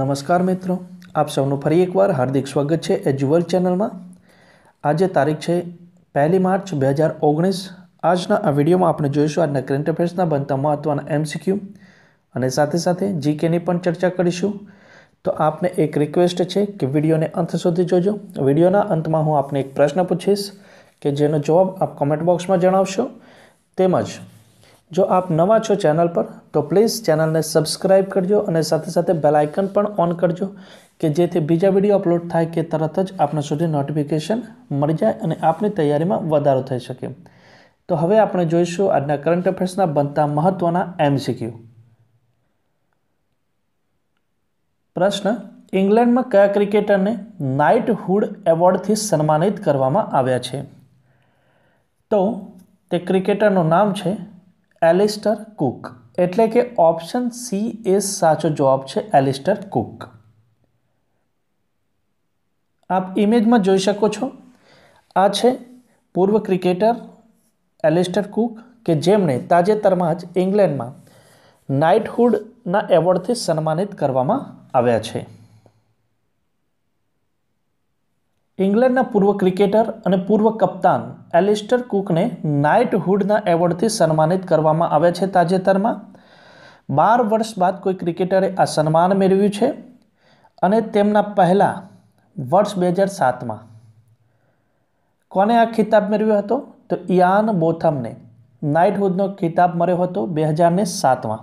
નમસ્કાર મિત્રો, આપ સૌનું ફરી એકવાર હાર્દિક સ્વાગત છે એજ્યુઅલ ચેનલમાં. આજે તારીખ છે પહેલી માર્ચ બે હજાર ઓગણીસ. આજના આ વિડીયોમાં આપણે જોઈશું આજના કરંટ અફેર્સના બનતા મહત્ત્વના એમસીક્યુ અને સાથે સાથે જીકેની પણ ચર્ચા કરીશું. તો આપને એક રિક્વેસ્ટ છે કે વિડીયોને અંત સુધી જોજો. વિડીયોના અંતમાં હું આપને એક પ્રશ્ન પૂછીશ કે જેનો જવાબ આપ કોમેન્ટ બોક્સમાં જણાવશો. તેમજ જો આપ નવા છો ચેનલ પર, તો પ્લીઝ ચેનલને સબસ્ક્રાઇબ કરજો અને સાથે સાથે બેલ આઇકન પણ ઓન કરજો કે જેથી બીજા વીડિયો અપલોડ થાય કે તરત જ આપણા સુધી નોટિફિકેશન મળી જાય અને આપની તૈયારીમાં વધારો થઈ શકે. તો હવે આપણે જોઈશું આજના કરંટ અફેર્સના બનતા મહત્ત્વના એમસીક્યુ. પ્રશ્ન, ઇંગ્લેન્ડમાં કયા ક્રિકેટરને નાઇટહુડ એવોર્ડથી સન્માનિત કરવામાં આવ્યા છે? તો તે ક્રિકેટરનું નામ છે એલિસ્ટર કુક. એટલે કે ઓપ્શન સી એ સાચો જવાબ છે એલિસ્ટર કુક. આપ ઇમેજમાં જોઈ શકો છો. આ છે પૂર્વ ક્રિકેટર એલિસ્ટર કુક કે જેમણે તાજેતરમાં જ ઇંગ્લેન્ડમાં નાઇટહુડના એવોર્ડથી સન્માનિત કરવામાં આવ્યા છે. ઇંગ્લેન્ડના પૂર્વ ક્રિકેટર અને પૂર્વ કપ્તાન એલિસ્ટર કુકને નાઇટહુડના એવોર્ડથી સન્માનિત કરવામાં આવ્યા છે તાજેતરમાં. બાર વર્ષ બાદ કોઈ ક્રિકેટરે આ સન્માન મેળવ્યું છે અને તેમના પહેલાં વર્ષ બે હજાર સાતમાં. કોને આ ખિતાબ મેળવ્યો હતો? તો ઇયાન બોથમને નાઇટહુડનો ખિતાબ મળ્યો હતો બે હજારને સાતમાં.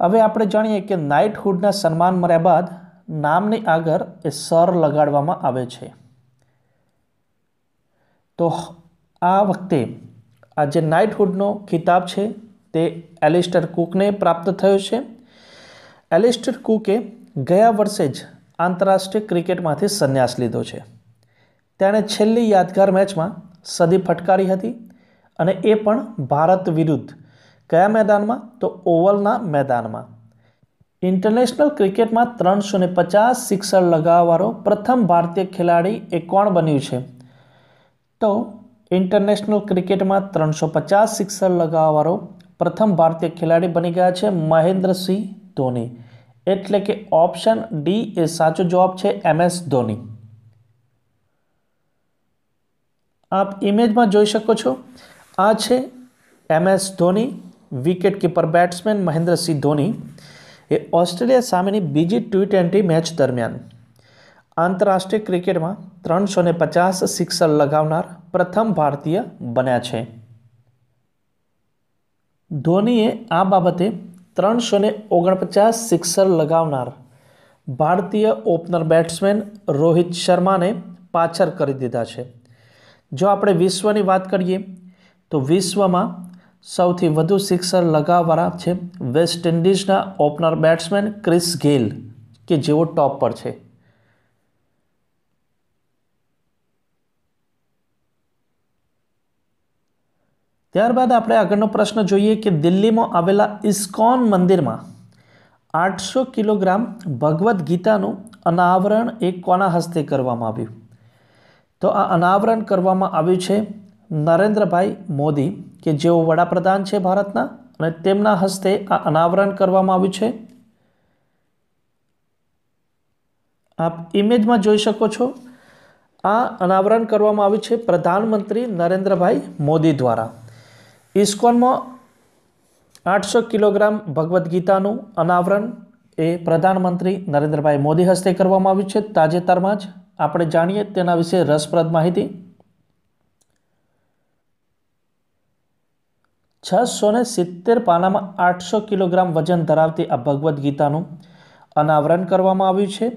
હવે આપણે જાણીએ કે નાઇટહુડના સન્માન મળ્યા બાદ નામની આગળ એ સર લગાડવામાં આવે છે. તો આ વખતે આ જે નાઇટહુડનો ખિતાબ છે તે એલિસ્ટર કુકને પ્રાપ્ત થયો છે. એલિસ્ટર કુકે ગયા વર્ષે જ આંતરરાષ્ટ્રીય ક્રિકેટમાંથી સંન્યાસ લીધો છે. તેણે છેલ્લી યાદગાર મેચમાં સદી ફટકારી હતી અને એ પણ ભારત વિરુદ્ધ. કયા મેદાનમાં? તો ઓવલના મેદાનમાં. ઇન્ટરનેશનલ ક્રિકેટમાં ત્રણસો ને પચાસ સિક્સર લગાવવાળો પ્રથમ ભારતીય ખેલાડી એ કોણ બન્યું છે? તો ઇન્ટરનેશનલ ક્રિકેટમાં ત્રણસો પચાસ સિક્સર લગાવવાળો પ્રથમ ભારતીય ખેલાડી બની ગયા છે મહેન્દ્રસિંહ ધોની. એટલે કે ઓપ્શન ડી એ સાચો જવાબ છે એમ એસ ધોની. આપ ઇમેજમાં જોઈ શકો છો, આ છે M S Dhoni wicket keeper batsman Mahendrasingh Dhoni એ ઓસ્ટ્રેલિયા સામેની બીજી ટી ટ્વેન્ટી મેચ દરમિયાન આંતરરાષ્ટ્રીય ક્રિકેટમાં ત્રણસો ને પચાસ સિક્સર લગાવનાર પ્રથમ ભારતીય બન્યા છે. ધોનીએ આ બાબતે ત્રણસો ને ઓગણપચાસ સિક્સર લગાવનાર ભારતીય ઓપનર બેટ્સમેન રોહિત શર્માને પાછળ કરી દીધા છે. જો આપણે વિશ્વની વાત કરીએ, તો વિશ્વમાં સૌથી વધુ સિક્સર લગાવવાળા છે વેસ્ટ ઇન્ડિઝના ઓપનર બેટ્સમેન ક્રિસ ગેલ કે જેઓ ટોપ પર છે. ત્યારબાદ આપણે આગળનો પ્રશ્ન જોઈએ કે દિલ્હીમાં આવેલા ઇસ્કોન મંદિરમાં આઠસો કિલોગ્રામ ભગવદ્ ગીતાનું અનાવરણ એ કોના હસ્તે કરવામાં આવ્યું? તો આ અનાવરણ કરવામાં આવ્યું છે નરેન્દ્રભાઈ મોદી કે જેઓ વડાપ્રધાન છે ભારતના અને તેમના હસ્તે આ અનાવરણ કરવામાં આવ્યું છે. આપ ઇમેજમાં જોઈ શકો છો, આ અનાવરણ કરવામાં આવ્યું છે પ્રધાનમંત્રી નરેન્દ્રભાઈ મોદી દ્વારા. ઇસ્કોનમાં આઠસો કિલોગ્રામ ભગવદ્ ગીતાનું અનાવરણ એ પ્રધાનમંત્રી નરેન્દ્રભાઈ મોદી હસ્તે કરવામાં આવ્યું છે. તાજેતરમાં જ આપણે જાણીએ તેના વિશે રસપ્રદ માહિતી. છસો ને સિત્તેર પાનામાં આઠસો કિલોગ્રામ વજન ધરાવતી આ ભગવદ્ ગીતાનું અનાવરણ કરવામાં આવ્યું છે.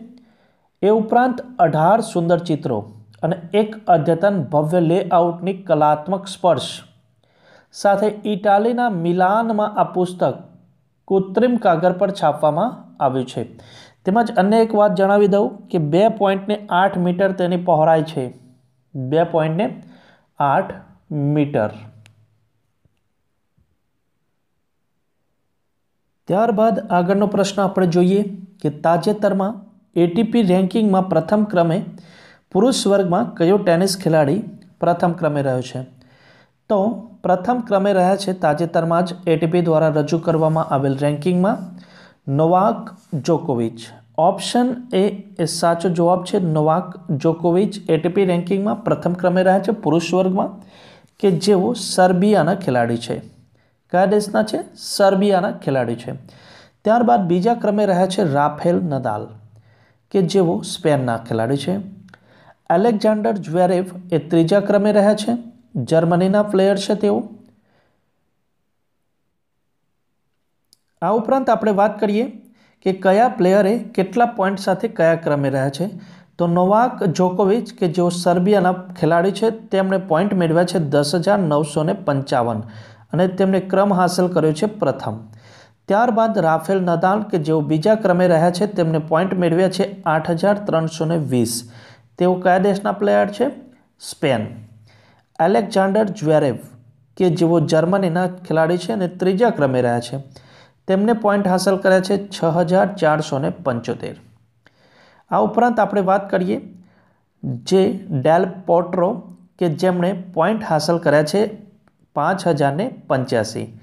એ ઉપરાંત અઢાર સુંદર ચિત્રો અને એક અદ્યતન ભવ્ય લેઆઉટની કલાત્મક સ્પર્શ. સાથે ઇટાલીના મિલાનમાં આ પુસ્તક કૃત્રિમ કાગળ પર છાપવામાં આવ્યું છે. તેમજ અન્ય એક વાત જણાવી દઉં કે બે પોઈન્ટને આઠ મીટર તેની પહોળાઈ છે. બે પોઈન્ટને આઠ મીટર. ત્યારબાદ આગળનો પ્રશ્ન આપણે જોઈએ કે તાજેતરમાં એટીપી રેન્કિંગમાં પ્રથમ ક્રમે પુરુષ વર્ગમાં કયો ટેનિસ ખેલાડી પ્રથમ ક્રમે રહ્યો છે? તો પ્રથમ ક્રમે રહ્યા છે તાજેતરમાં જ એટીપી દ્વારા રજૂ કરવામાં આવેલ રેન્કિંગમાં નોવાક જોકોવિચ. ઓપ્શન એ એ સાચો જવાબ છે, નોવાક જોકોવિચ એટીપી રેન્કિંગમાં પ્રથમ ક્રમે રહ્યા છે પુરુષ વર્ગમાં કે જેઓ સર્બિયાના ખેલાડી છે. કયા દેશના છે? સર્બિયાના ખેલાડી છે. ત્યારબાદ બીજા ક્રમે રહ્યા છે રાફેલ નદાલ, કે જેઓ સ્પેનના ખેલાડી છે. એલેક્ઝાન્ડર જ્વેરેવ એ ત્રીજા ક્રમે રહ્યા છે. જર્મનીના પ્લેયર છે તેઓ. આ ઉપરાંત આપણે વાત કરીએ કે કયા પ્લેયરે કેટલા પોઈન્ટ સાથે કયા ક્રમે રહ્યા છે. તો નોવાક જોકોવિચ, કે જેઓ સર્બિયાના ખેલાડી છે, તેમણે પોઈન્ટ મેળવ્યા છે દસ હજાર નવસો ને પંચાવન. અને તેમણે ક્રમ હાંસલ કર્યો છે પ્રથમ. ત્યારબાદ રાફેલ નદાલ, કે જેઓ બીજા ક્રમે રહ્યા છે, તેમને પોઈન્ટ મેળવ્યા છે આઠ હજાર ત્રણસો વીસ. તેઓ કયા દેશના પ્લેયર છે? સ્પેન. એલેક્ઝાન્ડર જ્વેરેવ કે જેઓ જર્મનીના ખેલાડી છે અને ત્રીજા ક્રમે રહ્યા છે. તેમને પોઈન્ટ હાંસલ કર્યા છે છ હજાર ચારસો પંચોતેર. આ ઉપરાંત આપણે વાત કરીએ જે ડેલ પોટ્રો, કે જેમણે પોઈન્ટ હાંસલ કર્યા છે પાંચ હજારને પંચ્યાસી.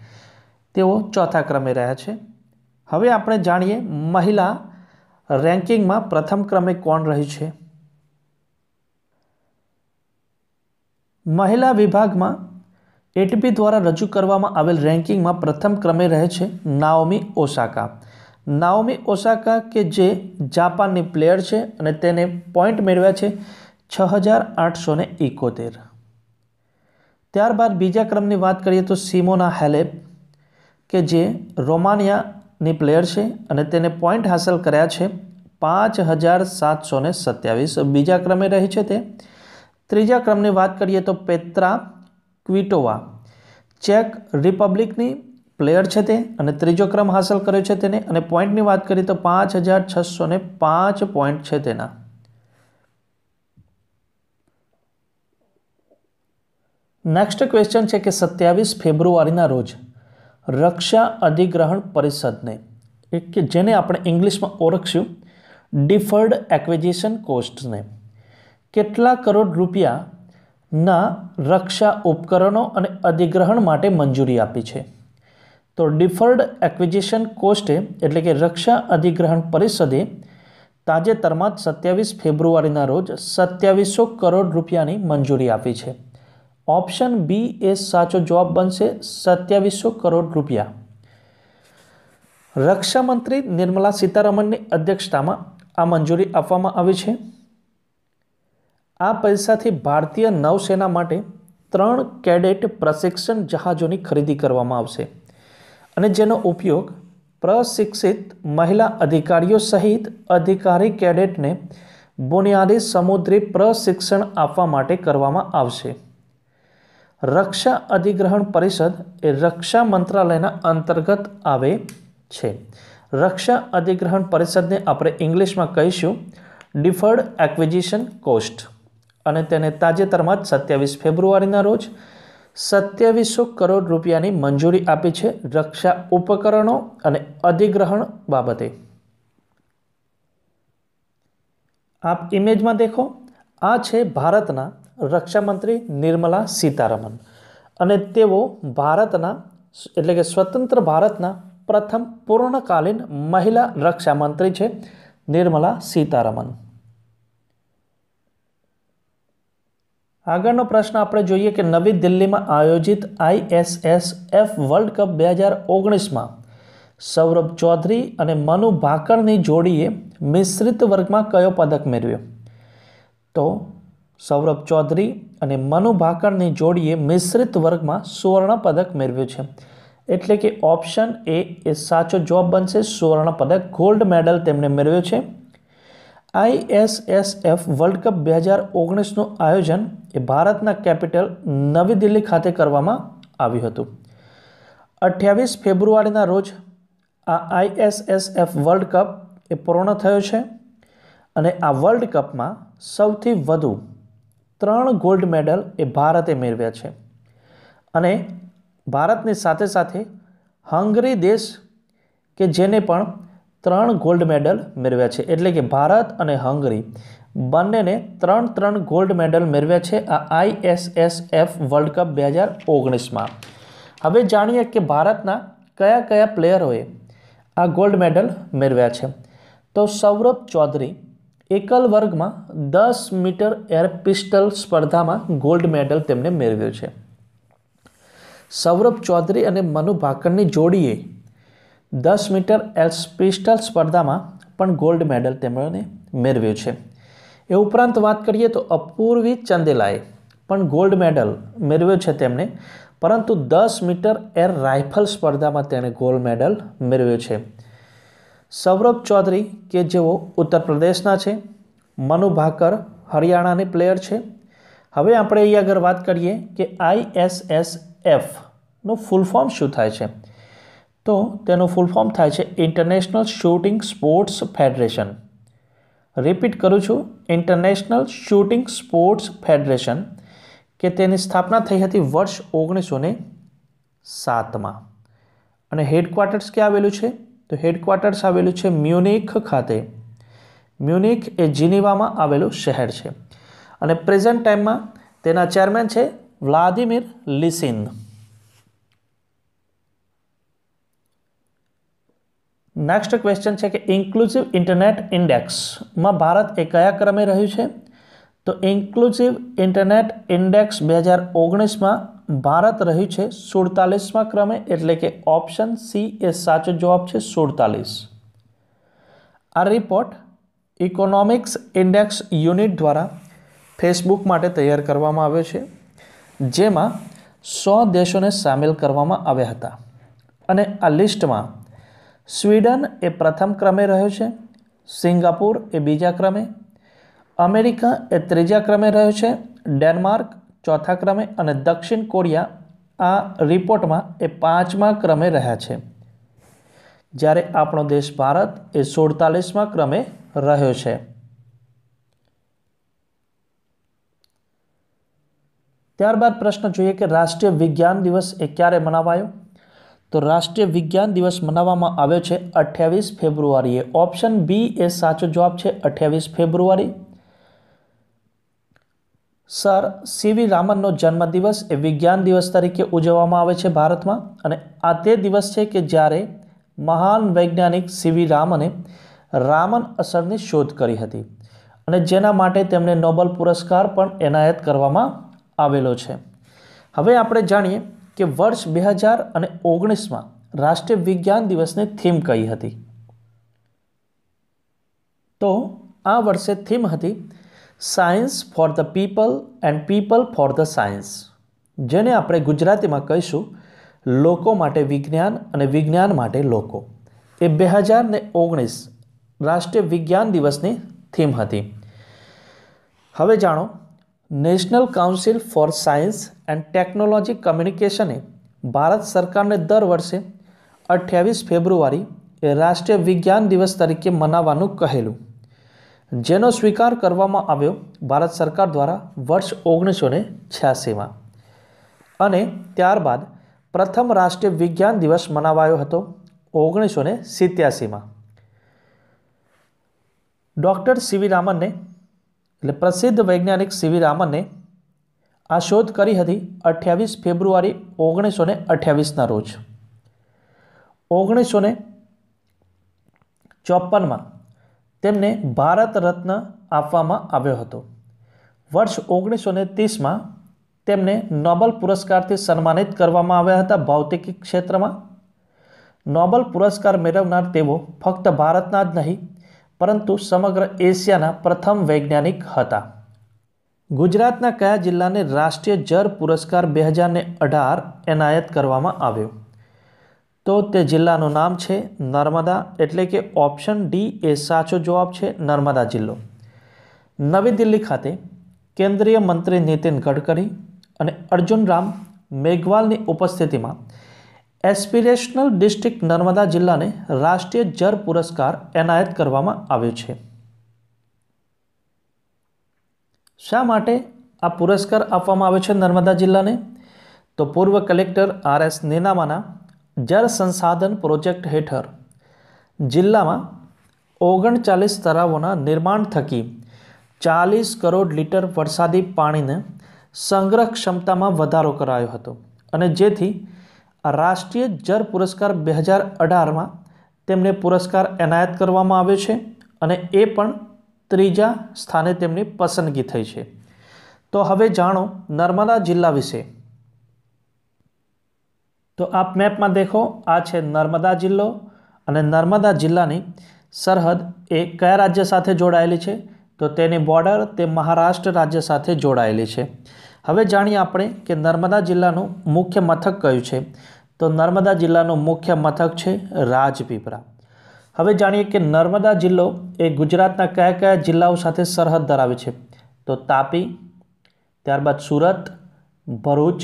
તેઓ ચોથા ક્રમે રહ્યા છે. હવે આપણે જાણીએ મહિલા રેન્કિંગમાં પ્રથમ ક્રમે કોણ રહ્યું છે. મહિલા વિભાગમાં એટીપી દ્વારા રજૂ કરવામાં આવેલ રેન્કિંગમાં પ્રથમ ક્રમે રહે છે નાઓમી ઓસાકા. નાઓમી ઓસાકા કે જે જાપાનની પ્લેયર છે અને તેને પોઈન્ટ મેળવ્યા છે છ હજાર આઠસો ને એકોતેર. ત્યારબાદ બીજા ક્રમની વાત કરીએ તો સિમોના હેલેપ, કે જે રોમાનિયાની પ્લેયર છે અને તેને પોઈન્ટ હાંસલ કર્યા છે પાંચ હજાર સાતસો ને સત્યાવીસ. બીજા ક્રમે રહી છે તે. ત્રીજા ક્રમની વાત કરીએ તો પેત્રા ક્વિટોવા, ચેક રિપબ્લિકની પ્લેયર છે તે અને ત્રીજો ક્રમ હાંસલ કર્યો છે તેને. અને પોઈન્ટની વાત કરીએ તો પાંચ હજાર છસો પાંચ પોઈન્ટ છે તેના. નેક્સ્ટ ક્વેશ્ચન છે કે સત્યાવીસ ફેબ્રુઆરીના રોજ રક્ષા અધિગ્રહણ પરિષદને કે જેને આપણે ઇંગ્લિશમાં ઓળખશું ડિફર્ડ એક્વિઝિશન કોસ્ટને કેટલા કરોડ રૂપિયાના રક્ષા ઉપકરણો અને અધિગ્રહણ માટે મંજૂરી આપી છે? તો ડિફર્ડ એક્વિઝિશન કોસ્ટે એટલે કે રક્ષા અધિગ્રહણ પરિષદે તાજેતરમાં જ સત્યાવીસ ફેબ્રુઆરીના રોજ સત્યાવીસો કરોડ રૂપિયાની મંજૂરી આપી છે. ઓપ્શન બી એ સાચો જવાબ બનશે સત્યાવીસો કરોડ રૂપિયા. રક્ષામંત્રી નિર્મલા સીતારમણની અધ્યક્ષતામાં આ મંજૂરી આપવામાં આવી છે. આ પૈસાથી ભારતીય નૌસેના માટે ત્રણ કેડેટ પ્રશિક્ષણ જહાજોની ખરીદી કરવામાં આવશે અને જેનો ઉપયોગ પ્રશિક્ષિત મહિલા અધિકારીઓ સહિત અધિકારી કેડેટને બુનિયાદી સમુદ્રી પ્રશિક્ષણ આપવા માટે કરવામાં આવશે. રક્ષા અધિગ્રહણ પરિષદ એ રક્ષા મંત્રાલયના અંતર્ગત આવે છે. રક્ષા અધિગ્રહણ પરિષદને આપણે ઇંગ્લિશમાં કહીશું ડિફર્ડ એક્વિઝિશન કોસ્ટ. અને તેને તાજેતરમાં જ સત્યાવીસ ફેબ્રુઆરીના રોજ સત્યાવીસો કરોડ રૂપિયાની મંજૂરી આપી છે રક્ષા ઉપકરણો અને અધિગ્રહણ બાબતે. આપ ઇમેજમાં દેખો, આ છે ભારતના રક્ષામંત્રી નિર્મલા સીતારમન અને તેઓ ભારતના એટલે કે સ્વતંત્ર ભારતના પ્રથમ પૂર્ણકાલીન મહિલા રક્ષામંત્રી છે નિર્મલા સીતારમન આગળનો પ્રશ્ન આપણે જોઈએ કે નવી દિલ્હીમાં આયોજિત આઈએસએસ એફ વર્લ્ડ કપ બે હજાર ઓગણીસમાં સૌરભ ચૌધરી અને મનુ ભાકરની જોડીએ મિશ્રિત વર્ગમાં કયો પદક મેળવ્યો? તો સૌરભ ચૌધરી અને મનુ ભાકરની જોડીએ મિશ્રિત વર્ગમાં સુવર્ણ પદક મેળવ્યું છે. એટલે કે ઓપ્શન એ એ સાચો જવાબ બનશે સુવર્ણ પદક ગોલ્ડ મેડલ તેમણે મેળવ્યો છે. આઈએસએસએફ વર્લ્ડ કપ બે હજાર ઓગણીસનું આયોજન એ ભારતના કેપિટલ નવી દિલ્હી ખાતે કરવામાં આવ્યું હતું. અઠ્યાવીસ ફેબ્રુઆરીના રોજ આ આઈએસએસએફ વર્લ્ડ કપ એ પૂર્ણ થયો છે અને આ વર્લ્ડ કપમાં સૌથી વધુ ત્રણ ગોલ્ડ મેડલ એ ભારતે મેળવ્યા છે. અને ભારતની સાથે સાથે હંગરી દેશ કે જેને પણ ત્રણ ગોલ્ડ મેડલ મેળવ્યા છે. એટલે કે ભારત અને હંગરી બંનેને ત્રણ ત્રણ ગોલ્ડ મેડલ મેળવ્યા છે આ આઈએસએસએફ વર્લ્ડ કપ બે હજાર ઓગણીસમાં. હવે જાણીએ કે ભારતના કયા કયા પ્લેયરોએ આ ગોલ્ડ મેડલ મેળવ્યા છે. તો સૌરભ ચૌધરી એકલ વર્ગમાં દસ મીટર એર પિસ્ટલ સ્પર્ધામાં ગોલ્ડ મેડલ તેમણે મેળવ્યો છે. સૌરભ ચૌધરી અને મનુ ભાકરની જોડીએ દસ મીટર એર પિસ્ટલ સ્પર્ધામાં પણ ગોલ્ડ મેડલ તેમણે મેળવ્યો છે. એ ઉપરાંત વાત કરીએ તો અપૂર્વી ચંદેલાએ પણ ગોલ્ડ મેડલ મેળવ્યો છે તેમણે, પરંતુ દસ મીટર એર રાઇફલ સ્પર્ધામાં તેણે ગોલ્ડ મેડલ મેળવ્યો છે. સૌરભ ચૌધરી કે જેઓ ઉત્તર પ્રદેશના છે, મનુ ભાકર હરિયાણાની પ્લેયર છે. હવે આપણે અહીં આગળ વાત કરીએ કે આઈએસએસએફનું ફૂલ ફોર્મ શું થાય છે? તો તેનું ફૂલ ફોર્મ થાય છે International Shooting Sports Federation repeat કરું છું ઇન્ટરનેશનલ શૂટિંગ સ્પોર્ટ્સ ફેડરેશન કે તેની સ્થાપના થઈ હતી વર્ષ ઓગણીસો ને સાતમાં. અને હેડક્વાર્ટર્સ ક્યાં આવેલું છે? તો હેડક્વાર્ટર્સ આવેલું છે મ્યુનિક ખાતે. મ્યુનિક એ જીનીવામાં આવેલું શહેર છે. અને પ્રેઝન્ટ ટાઈમમાં તેના ચેરમેન છે વ્લાદિમીર લિસિન નેક્સ્ટ ક્વેશ્ચન છે કે ઇન્ક્લુઝિવ ઇન્ટરનેટ ઇન્ડેક્સમાં ભારત એ કયા ક્રમે રહ્યું છે? તો ઇન્ક્લુઝિવ ઇન્ટરનેટ ઇન્ડેક્સ બે હજાર ઓગણીસમાં ભારત રહ્યું છે સુડતાલીસમાં ક્રમે, એટલે કે ઓપ્શન સી એ સાચો જવાબ છે સુડતાલીસ. આ રિપોર્ટ ઇકોનોમિક્સ ઇન્ડેક્સ યુનિટ દ્વારા ફેસબુક માટે તૈયાર કરવામાં આવ્યો છે, જેમાં સો દેશોને સામેલ કરવામાં આવ્યા હતા. અને આ લિસ્ટમાં સ્વીડન એ પ્રથમ ક્રમે રહ્યો છે, સિંગાપુર એ બીજા ક્રમે, અમેરિકા એ ત્રીજા ક્રમે રહ્યો છે, ડેનમાર્ક ચોથા ક્રમે અને દક્ષિણ કોરિયા આ રિપોર્ટમાં એ પાંચમા ક્રમે રહ્યા છે. જ્યારે આપણો દેશ ભારત એ સુડતાલીસમાં ક્રમે રહ્યો છે. ત્યારબાદ પ્રશ્ન જોઈએ કે રાષ્ટ્રીય વિજ્ઞાન દિવસ એ ક્યારે મનાવાયો? તો રાષ્ટ્રીય વિજ્ઞાન દિવસ મનાવવામાં આવ્યો છે અઠ્યાવીસ ફેબ્રુઆરીએ. ઓપ્શન બી એ સાચો જવાબ છે અઠ્યાવીસ ફેબ્રુઆરી. સર, સીવી રામનનો જન્મદિવસ એ વિજ્ઞાન દિવસ તરીકે ઉજવવામાં આવે છે ભારતમાં અને આ તે દિવસ છે કે જ્યારે મહાન વૈજ્ઞાનિક સીવી રામને રામન અસરની શોધ કરી હતી અને જેના માટે તેમને નોબલ પુરસ્કાર પણ એનાયત કરવામાં આવેલો છે. હવે આપણે જાણીએ કે વર્ષ બે હજાર અને ઓગણીસમાં રાષ્ટ્રીય વિજ્ઞાન દિવસની થીમ કઈ હતી? તો આ વર્ષે થીમ હતી science for the people and people for the science જેને આપણે ગુજરાતીમાં કહીશું લોકો માટે વિજ્ઞાન અને વિજ્ઞાન માટે લોકો. એ બે હજાર ને ઓગણીસ રાષ્ટ્રીય વિજ્ઞાન દિવસની થીમ હતી. હવે જાણો, National Council for Science and Technology કમ્યુનિકેશને Bharat સરકારને દર વર્ષે અઠ્યાવીસ ફેબ્રુઆરી એ રાષ્ટ્રીય વિજ્ઞાન દિવસ તરીકે મનાવવાનું કહેલું. જેનો સ્વીકાર કરવામાં આવ્યો ભારત સરકાર દ્વારા વર્ષ ઓગણીસો ને છ્યાસીમાં. અને ત્યારબાદ પ્રથમ રાષ્ટ્રીય વિજ્ઞાન દિવસ મનાવાયો હતો ઓગણીસો ને સિત્યાસીમાં. ડૉક્ટર સીવી રામનને, એટલે પ્રસિદ્ધ વૈજ્ઞાનિક સીવી રામનને આ શોધ કરી હતી અઠ્યાવીસ ફેબ્રુઆરી ઓગણીસો ને અઠ્યાવીસના રોજ. ઓગણીસો ને ચોપનમાં તેમને ભારત રત્ન આપવામાં આવ્યો હતો. વર્ષ ઓગણીસો ને ત્રીસમાં તેમને નોબલ પુરસ્કારથી સન્માનિત કરવામાં આવ્યા હતા ભૌતિકી ક્ષેત્રમાં. નોબલ પુરસ્કાર મેળવનાર તેઓ ફક્ત ભારતના જ નહીં, પરંતુ સમગ્ર એશિયાના પ્રથમ વૈજ્ઞાનિક હતા. ગુજરાતના કયા જિલ્લાને રાષ્ટ્રીય જળ પુરસ્કાર બે હજારને અઢાર એનાયત કરવામાં આવ્યો? તો તે જિલ્લાનું નામ છે નર્મદા, એટલે કે ઓપ્શન ડી એ સાચો જવાબ છે નર્મદા જિલ્લો. નવી દિલ્હી ખાતે કેન્દ્રીય મંત્રી નીતિન ગડકરી અને અર્જુન રામ મેઘવાલની ઉપસ્થિતિમાં એસ્પિરેશનલ ડિસ્ટ્રિક્ટ નર્મદા જિલ્લાને રાષ્ટ્રીય જળ પુરસ્કાર એનાયત કરવામાં આવ્યો છે. શા માટે આ પુરસ્કાર આપવામાં આવ્યો છે નર્મદા જિલ્લાને? તો પૂર્વ કલેક્ટર આર એસ નેનામાના જળ સંસાધન પ્રોજેક્ટ હેઠળ જિલ્લામાં ઓગણચાલીસ તળાવોના નિર્માણ થકી ચાલીસ કરોડ લીટર વરસાદી પાણીને સંગ્રહ ક્ષમતામાં વધારો કરાયો હતો અને જેથી રાષ્ટ્રીય જળ પુરસ્કાર બે હજાર અઢારમાં તેમને પુરસ્કાર એનાયત કરવામાં આવ્યો છે અને એ પણ ત્રીજા સ્થાને તેમની પસંદગી થઈ છે. તો હવે જાણો નર્મદા જિલ્લા વિશે. તો આપ મેપમાં દેખો, આ છે નર્મદા જિલ્લો અને નર્મદા જિલ્લાની સરહદ એ કયા રાજ્ય સાથે જોડાયેલી છે? તો તેની બોર્ડર તે મહારાષ્ટ્ર રાજ્ય સાથે જોડાયેલી છે. હવે જાણીએ આપણે કે નર્મદા જિલ્લાનું મુખ્ય મથક કયું છે? તો નર્મદા જિલ્લાનું મુખ્ય મથક છે રાજપીપળા. હવે જાણીએ કે નર્મદા જિલ્લો એ ગુજરાતના કયા કયા જિલ્લાઓ સાથે સરહદ ધરાવે છે? તો તાપી, ત્યારબાદ સુરત, ભરૂચ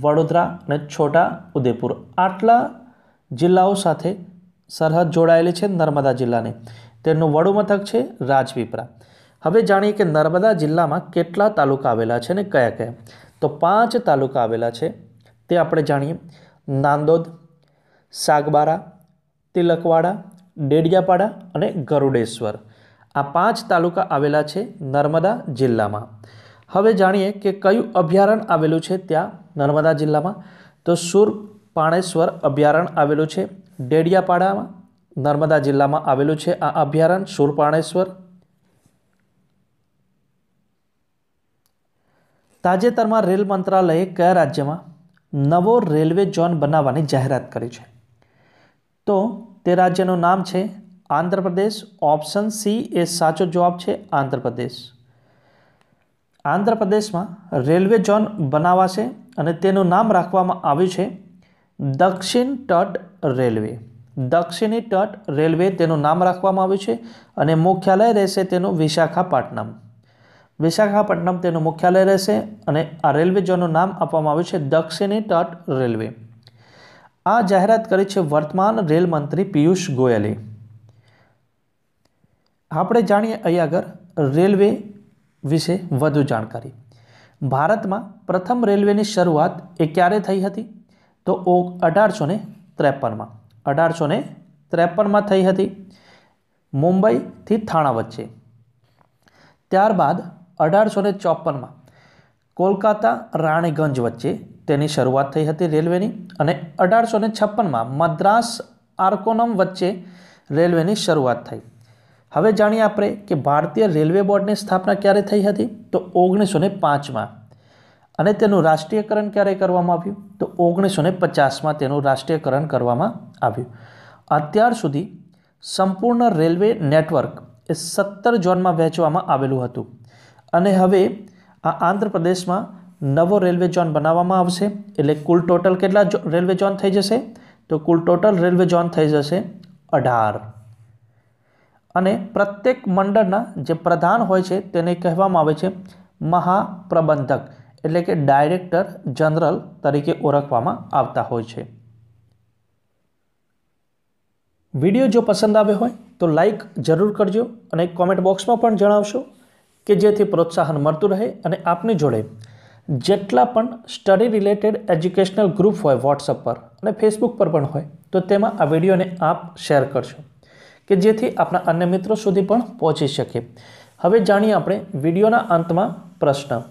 વડોદરા અને છોટા ઉદેપુર. આટલા જિલ્લાઓ સાથે સરહદ જોડાયેલી છે નર્મદા જિલ્લાની. તેનું વડુ મથક છે રાજપીપળા. હવે જાણીએ કે નર્મદા જિલ્લામાં કેટલા તાલુકા આવેલા છે અને કયા કયા? તો પાંચ તાલુકા આવેલા છે. તે આપણે જાણીએ. નાંદોદ, સાગબારા, તિલકવાડા, ડેડિયાપાડા અને ગરુડેશ્વર. આ પાંચ તાલુકા આવેલા છે નર્મદા જિલ્લામાં. હવે જાણીએ કે કયું અભયારણ્ય આવેલું છે ત્યાં, નર્મદા જિલ્લામાં? તો સુર પાણેશ્વર અભયારણ્ય આવેલું છે, ડેડિયાપાડામાં નર્મદા જિલ્લામાં આવેલું છે આ અભયારણ્ય સુરપાણેશ્વર તાજેતરમાં રેલ મંત્રાલયે કયા રાજ્યમાં નવો રેલવે ઝોન બનાવવાની જાહેરાત કરી છે? તો તે રાજ્યનું નામ છે આંધ્રપ્રદેશ ઓપ્શન સી એ સાચો જવાબ છે આંધ્રપ્રદેશ આંધ્રપ્રદેશમાં રેલવે ઝોન બનાવાશે અને તેનું નામ રાખવામાં આવ્યું છે દક્ષિણ તટ રેલવે. દક્ષિણી તટ રેલવે તેનું નામ રાખવામાં આવ્યું છે અને મુખ્યાલય રહેશે તેનું વિશાખાપટ્ટનમ. વિશાખાપટ્ટનમ તેનું મુખ્યાલય રહેશે અને આ રેલવે ઝોનનું નામ આપવામાં આવ્યું છે દક્ષિણી તટ રેલવે. આ જાહેરાત કરી છે વર્તમાન રેલ મંત્રી પિયુષ ગોયલે. આપણે જાણીએ અહીં આગળ, રેલવે વિશે વધુ જાણકારી. ભારતમાં પ્રથમ રેલવેની શરૂઆત એ ક્યારે થઈ હતી? તો ઓ અઢારસો ને ત્રેપનમાં. અઢારસો ને ત્રેપનમાં થઈ હતી. મુંબઈથી થાણા વચ્ચે. ત્યારબાદ અઢારસો ને ચોપનમાં કોલકાતા રાણીગંજ વચ્ચે તેની શરૂઆત થઈ હતી રેલવેની અને અઢારસો ને છપ્પનમાં મદ્રાસ આર્કોનમ વચ્ચે રેલવેની શરૂઆત થઈ. હવે જાણીએ આપણે કે ભારતીય રેલવે બોર્ડની સ્થાપના ક્યારે થઈ હતી? તો ઓગણીસો ને પાંચમાં. અને તેનું રાષ્ટ્રીયકરણ ક્યારે કરવામાં આવ્યું? તો ઓગણીસો ને પચાસમાં તેનું રાષ્ટ્રીયકરણ કરવામાં આવ્યું. અત્યાર સુધી સંપૂર્ણ રેલવે નેટવર્ક એ સત્તર ઝોનમાં વહેંચવામાં આવેલું હતું. અને હવે આ આંધ્રપ્રદેશમાં નવો રેલવે ઝોન બનાવવામાં આવશે. એટલે કુલ ટોટલ કેટલા રેલવે ઝોન થઈ જશે? તો કુલ ટોટલ રેલવે ઝોન થઈ જશે અઢાર. અને પ્રત્યેક મંડળના જે પ્રધાન હોય છે તેને કહેવામાં આવે છે મહાપ્રબંધક, એટલે કે ડાયરેક્ટર જનરલ તરીકે ઓળખવામાં આવતા હોય છે. વીડિયો જો પસંદ આવ્યો હોય તો લાઈક જરૂર કરજો અને કોમેન્ટ બોક્સમાં પણ જણાવશો કે જેથી પ્રોત્સાહન મળતું રહે અને આપની જોડે જેટલા પણ સ્ટડી રિલેટેડ એજ્યુકેશનલ ગ્રુપ હોય વોટ્સઅપ પર અને ફેસબુક પર પણ હોય તો તેમાં આ વિડીયોને આપ શેર કરશો. કે જેથી આપણા અન્ય મિત્રો સુધી પણ પહોંચી શકે. હવે જાણીએ આપણે વિડીયોના અંતમાં પ્રશ્ન.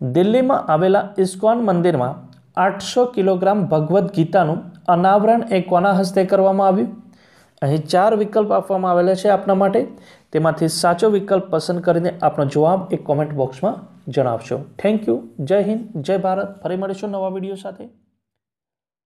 દિલ્હીમાં આવેલા ઇસ્કોન મંદિરમાં આઠસો કિલોગ્રામ ભગવદ્ ગીતાનું અનાવરણ એ કોના હસ્તે કરવામાં આવ્યું? અહીં ચાર વિકલ્પ આપવામાં આવેલા છે આપના માટે. તેમાંથી સાચો વિકલ્પ પસંદ કરીને આપનો જવાબ એ કોમેન્ટ બોક્સમાં જણાવશો. થેન્ક યુ જય હિન્દ. જય ભારત. ફરી મળીશું નવા વીડિયો સાથે.